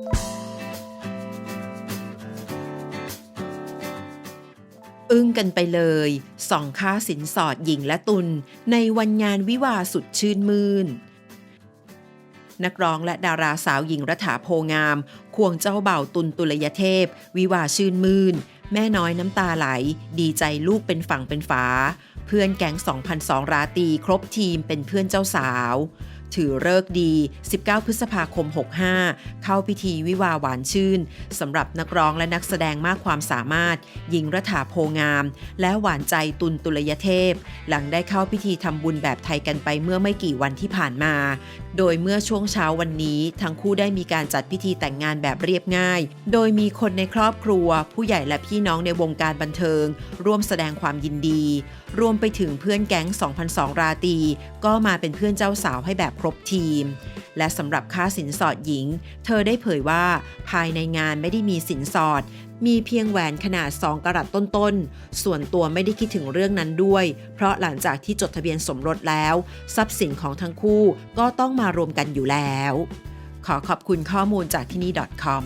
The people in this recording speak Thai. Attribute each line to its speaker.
Speaker 1: อึ้งกันไปเลยส่องค่าสินสอดหญิงและตุลในวันงานวิวาสุดชื่นมื่น นักร้องและดาราสาวหญิงรัฐาโพงาม ควงเจ้าเบ่าตุลตุลยเทพ วิวาชื่นมื่น แม่น้อยน้ำตาไหล ดีใจลูกเป็นฝั่งเป็นฝา เพื่อนแก๊ง2002 ราตีครบทีมเป็นเพื่อนเจ้าสาว ถือเลิกดี 19 พฤษภาคม 65 เข้าพิธีวิวาหวานชื่นสำหรับนักร้องและนักแสดงมากความสามารถ หญิงรัฐาโพงาม และหวานใจตุลตุลยเทพ หลังได้เข้าพิธีทำบุญแบบไทยกันไปเมื่อไม่กี่วันที่ผ่านมา โดยเมื่อช่วงเช้าวันนี้ทั้งคู่ได้มีการจัดพิธีแต่งงานแบบเรียบง่าย โดยมีคนในครอบครัว ผู้ใหญ่และพี่น้องในวงการบันเทิง ร่วมแสดงความยินดี รวมไปถึงเพื่อนแก๊ง 2002 ราตี ก็มาเป็นเพื่อนเจ้าสาวให้แบบครบทีม และสำหรับค่าสินสอดหญิง เธอได้เผยว่าภายในงานไม่ได้มีสินสอด มีเพียงแหวนขนาด 2 กะรัตต้นๆ ส่วนตัวไม่ได้คิดถึงเรื่องนั้นด้วย เพราะหลังจากที่จดทะเบียนสมรสแล้ว ทรัพย์สินของทั้งคู่ก็ต้องมารวมกันอยู่แล้ว ขอขอบคุณข้อมูลจากที่นี่ .com